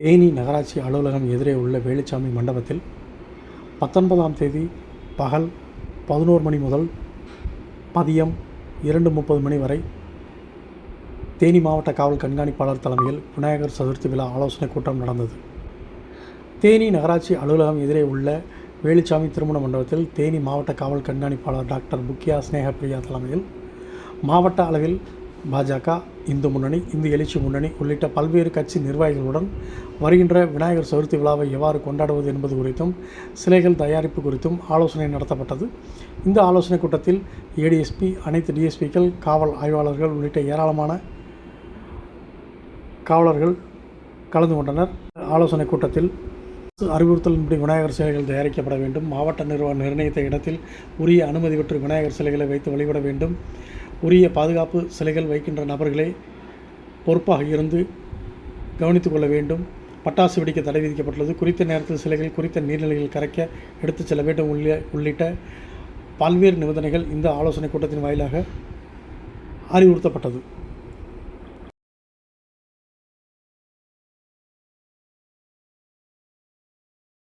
தேனி நகராட்சி அலுவலகம் எதிரே உள்ள வேலுச்சாமி மண்டபத்தில் பத்தொன்பதாம் தேதி பகல் பதினோரு மணி முதல் மதியம் இரண்டு முப்பது மணி வரை தேனி மாவட்ட காவல் கண்காணிப்பாளர் தலைமையில் விநாயகர் சதுர்த்தி விழா ஆலோசனைக் கூட்டம் நடந்தது. தேனி நகராட்சி அலுவலகம் எதிரே உள்ள வேலுச்சாமி திருமண மண்டபத்தில் தேனி மாவட்ட காவல் கண்காணிப்பாளர் டாக்டர் புக்கியா ஸ்னேகப்பிரியா தலைமையில் மாவட்ட அளவில் பாஜக இந்து முன்னணி இந்து எழுச்சி முன்னணி உள்ளிட்ட பல்வேறு கட்சி நிர்வாகிகளுடன் வருகின்ற விநாயகர் சதுர்த்தி விழாவை எவ்வாறு கொண்டாடுவது என்பது குறித்தும் சிலைகள் தயாரிப்பு குறித்தும் ஆலோசனை நடத்தப்பட்டது. இந்த ஆலோசனைக் கூட்டத்தில் ஏடிஎஸ்பி அனைத்து டிஎஸ்பிக்கள் காவல் ஆய்வாளர்கள் உள்ளிட்ட ஏராளமான காவலர்கள் கலந்து கொண்டனர். ஆலோசனைக் கூட்டத்தில் அறிவுறுத்தலின்படி விநாயகர் சிலைகள் தயாரிக்கப்பட வேண்டும். மாவட்ட நிர்வாகம் நிர்ணயித்த இடத்தில் உரிய அனுமதி பெற்று விநாயகர் சிலைகளை வைத்து வழிபட வேண்டும். உரிய பாதுகாப்பு சிலைகள் வைக்கின்ற நபர்களே பொறுப்பாக இருந்து கவனித்துக் கொள்ள வேண்டும். பட்டாசு வெடிக்க தடை விதிக்கப்பட்டுள்ளது. குறித்த நேரத்தில் சிலைகள் குறித்த நீர்நிலைகள் கரைக்க எடுத்துச் செல்ல வேண்டும் உள்ளிட்ட உள்ளிட்ட பல்வேறு நிபந்தனைகள் இந்த ஆலோசனைக் கூட்டத்தின் வாயிலாக அறிவுறுத்தப்பட்டது.